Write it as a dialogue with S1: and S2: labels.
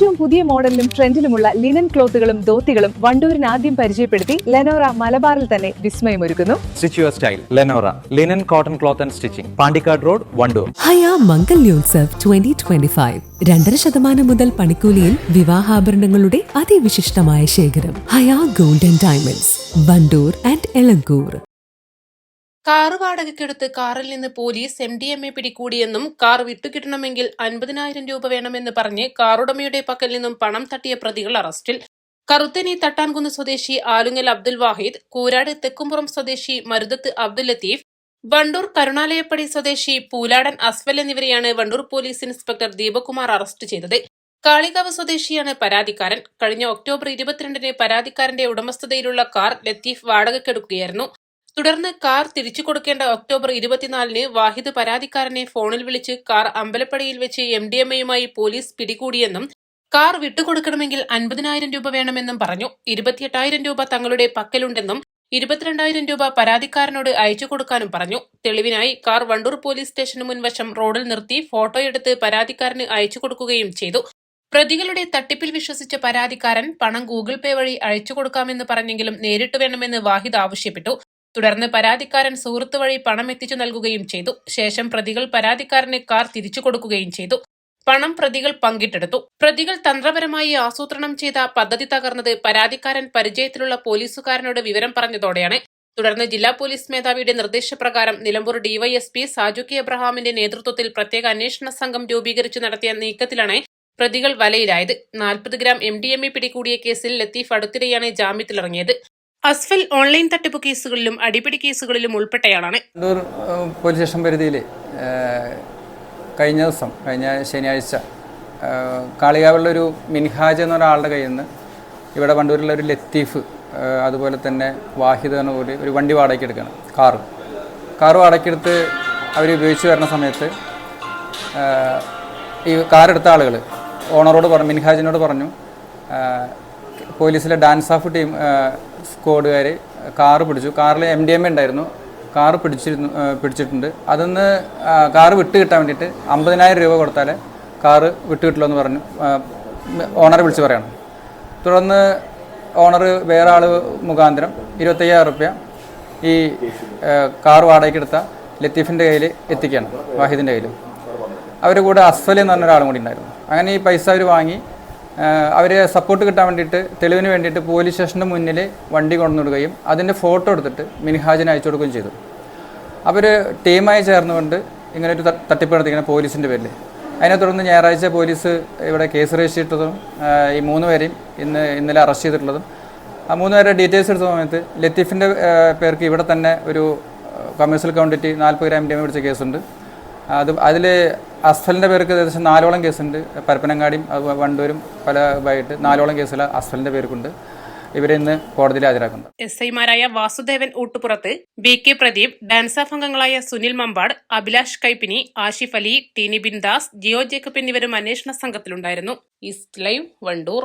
S1: ഏറ്റവും പുതിയ മോഡലിലും ട്രെൻഡിലുമുള്ള ലിനൻ ക്ലോത്തുകളും ധോത്തികളും വണ്ടൂരിന് ആദ്യം പരിചയപ്പെടുത്തി ലെനോറ മലബാറിൽ തന്നെ വിസ്മയമൊരുക്കുന്നു.
S2: Stitch your style Lenora linen cotton cloth and stitching Pandikkad road Wandoor
S3: Haya Mangalyotsav twenty twenty five രണ്ടര ശതമാനം മുതൽ പണിക്കൂലിയിൽ വിവാഹാഭരണങ്ങളുടെ അതിവിശിഷ്ടമായ ശേഖരം. Haya golden diamonds Wandoor and Elankur
S4: car വാടകയ്ക്കെടുത്ത് കാറിൽ നിന്ന് police M D M A പിടികൂടിയെന്നും car വിട്ടുകിട്ടണമെങ്കിൽ അൻപതിനായിരം രൂപ വേണമെന്ന് പറഞ്ഞ് കാറുടമയുടെ പക്കൽ നിന്നും പണം തട്ടിയ പ്രതികൾ അറസ്റ്റിൽ. കറുത്തനി തട്ടാൻകുന്ന് സ്വദേശി ആലുങ്ങൽ അബ്ദുൽ വാഹിദ് കൂരാട് തെക്കുംപുറം സ്വദേശി മരുതത്ത് അബ്ദുൽ ലത്തീഫ് വണ്ടൂർ കരുണാലയപ്പടി സ്വദേശി പൂലാടൻ അസ്വൽ എന്നിവരെയാണ് Wandoor police inspector Deepakumar arrest ചെയ്തത്. കാളികാവ് സ്വദേശിയാണ് പരാതിക്കാരൻ. കഴിഞ്ഞ ഒക്ടോബർ ഇരുപത്തിരണ്ടിന് പരാതിക്കാരന്റെ ഉടമസ്ഥതയിലുള്ള കാർ ലത്തീഫ് വാടകയ്ക്കെടുക്കുകയായിരുന്നു. തുടർന്ന് കാർ തിരിച്ചു കൊടുക്കേണ്ട ഒക്ടോബർ ഇരുപത്തിനാലിന് വാഹിദ് പരാതിക്കാരനെ ഫോണിൽ വിളിച്ച് കാർ അമ്പലപ്പടിയിൽ വെച്ച് എം ഡി എം എയുമായി പോലീസ് പിടികൂടിയെന്നും കാർ വിട്ടുകൊടുക്കണമെങ്കിൽ അൻപതിനായിരം രൂപ വേണമെന്നും പറഞ്ഞു. ഇരുപത്തിയെട്ടായിരം രൂപ തങ്ങളുടെ പക്കലുണ്ടെന്നും ഇരുപത്തിരണ്ടായിരം രൂപ പരാതിക്കാരനോട് അയച്ചു കൊടുക്കാനും പറഞ്ഞു. തെളിവിനായി കാർ വണ്ടൂർ പോലീസ് സ്റ്റേഷന് മുൻവശം റോഡിൽ നിർത്തി ഫോട്ടോയെടുത്ത് പരാതിക്കാരന് അയച്ചു കൊടുക്കുകയും ചെയ്തു. പ്രതികളുടെ തട്ടിപ്പിൽ വിശ്വസിച്ച പരാതിക്കാരൻ പണം ഗൂഗിൾ പേ വഴി അയച്ചു കൊടുക്കാമെന്ന് പറഞ്ഞെങ്കിലും നേരിട്ട് വേണമെന്ന് വാഹിദ് ആവശ്യപ്പെട്ടു. തുടർന്ന് പരാതിക്കാരൻ സുഹൃത്ത് വഴി പണം എത്തിച്ചു നൽകുകയും ചെയ്തു. ശേഷം പ്രതികൾ പരാതിക്കാരന് കാർ തിരിച്ചു കൊടുക്കുകയും ചെയ്തു. പണം പ്രതികൾ പങ്കിട്ടെടുത്തു. പ്രതികൾ തന്ത്രപരമായി ആസൂത്രണം ചെയ്ത പദ്ധതി തകർന്നത് പരാതിക്കാരൻ പരിചയത്തിലുള്ള പോലീസുകാരനോട് വിവരം പറഞ്ഞതോടെയാണ്. തുടർന്ന് ജില്ലാ പോലീസ് മേധാവിയുടെ നിർദ്ദേശപ്രകാരം നിലമ്പൂർ ഡിവൈഎസ്പി സാജു കെ എബ്രഹാമിന്റെ നേതൃത്വത്തിൽ പ്രത്യേക അന്വേഷണ സംഘം രൂപീകരിച്ച് നടത്തിയ നീക്കത്തിലാണ് പ്രതികൾ വലയിലായത്. നാൽപ്പത് gram M D M A പിടികൂടിയ കേസിൽ ലത്തീഫ് അടുത്തിടെയാണ് ജാമ്യത്തിലിറങ്ങിയത്. അസ്ഫൽ ഓൺലൈൻ തട്ടിപ്പ് കേസുകളിലും അടിപിടി കേസുകളിലും ഉൾപ്പെട്ടയാളാണ്.
S5: പോലീസ് സ്റ്റേഷൻ പരിധിയിൽ കഴിഞ്ഞ ദിവസം കഴിഞ്ഞ ശനിയാഴ്ച കാളികാവുള്ള കാളികാവിലുള്ളൊരു മിൻഹാജ് എന്ന ഒരാളുടെ കയ്യിൽ നിന്ന് ഇവിടെ വണ്ടൂരിലുള്ള ഒരു ലത്തീഫ് അതുപോലെ തന്നെ വാഹിദ് എന്ന പോലെ ഒരു വണ്ടി വാടകയ്ക്ക് കാറ്. കാറ് വാടകയ്ക്കെടുത്ത് അവർ ഉപയോഗിച്ച് വരുന്ന സമയത്ത് ഈ കാറെടുത്ത ആളുകൾ ഓണറോട് പറഞ്ഞു മിൻഹാജിനോട് പറഞ്ഞു പോലീസിലെ ഡാൻസ് ഓഫ് ടീം സ്ക്വാഡുകാർ കാറ് പിടിച്ചു. കാറിൽ എം ഡി എം ഉണ്ടായിരുന്നു. കാറ് പിടിച്ചിരുന്നു പിടിച്ചിട്ടുണ്ട്. അതൊന്ന് കാറ് വിട്ട് കിട്ടാൻ വേണ്ടിയിട്ട് അമ്പതിനായിരം രൂപ കൊടുത്താൽ കാറ് വിട്ട് കിട്ടില്ല എന്ന് പറഞ്ഞു ഓണറെ വിളിച്ച് പറയണം. തുടർന്ന് ഓണർ വേറെ ആൾ മുഖാന്തരം ഇരുപത്തയ്യായിരം റുപ്യ ഈ കാർ വാടകയ്ക്ക് വാടകയ്ക്കെടുത്ത ലത്തീഫിന്റെ കയ്യിൽ എത്തിക്കുകയാണ് വാഹിദിന്റെ കയ്യിൽ അവരുടെ കൂടെ അസ്ഫൽ എന്ന് ഒരാളും കൂടി ഉണ്ടായിരുന്നു. അങ്ങനെ ഈ പൈസ അവർ വാങ്ങി അവരെ സപ്പോർട്ട് കിട്ടാൻ വേണ്ടിയിട്ട് തെളിവിന് വേണ്ടിയിട്ട് പോലീസ് സ്റ്റേഷന്റെ മുന്നിൽ വണ്ടി കൊണ്ടുവിടുകയും അതിന്റെ ഫോട്ടോ എടുത്തിട്ട് മിനിഹാജിന് അയച്ചു കൊടുക്കുകയും ചെയ്തു. അവർ ടീമായി ചേർന്നുകൊണ്ട് ഇങ്ങനെ ഒരു തട്ടിപ്പ് നടത്തിക്കുന്ന പോലീസിന്റെ പേരിൽ. അതിനെ തുടർന്ന് ഞായറാഴ്ച പോലീസ് ഇവിടെ കേസ് രജിസ്റ്റർ ചെയ്തതും ഈ മൂന്ന് പേരെയും ഇന്ന് ഇന്നലെ അറസ്റ്റ് ചെയ്തിട്ടുള്ളതും. ആ മൂന്ന് പേരുടെ ഡീറ്റെയിൽസ് എടുത്ത സമയത്ത് ലത്തീഫിന്റെ പേർക്ക് ഇവിടെ തന്നെ ഒരു കമേഴ്സ്യൽ ക്വാണ്ടിറ്റി നാൽപ്പത് ഗ്രാം ഡി പിടിച്ച കേസുണ്ട് അത് അതിൽ അസ്ഫലിന്റെ പേർക്ക് ഏകദേശം നാലോളം കേസുണ്ട്. പരപ്പനങ്ങാടിയും വണ്ടൂരും പല ഇതായിട്ട് നാലോളം കേസിൽ അസ്ഫലിന്റെ പേർക്കുണ്ട്. ഇവരെ ഇന്ന് കോടതിയിൽ ഹാജരാക്കുന്നത്
S4: എസ് ഐമാരായ Vasudevan ഊട്ടുപുറത്ത് B K Pradeep DANSAF അംഗങ്ങളായ സുനിൽ മമ്പാട് അഭിലാഷ് കൈപ്പിനി ആഷിഫ് അലി ടീനി ബിൻദാസ് ജിയോ ജേക്കബ് എന്നിവരും അന്വേഷണ സംഘത്തിലുണ്ടായിരുന്നു. East live Wandoor.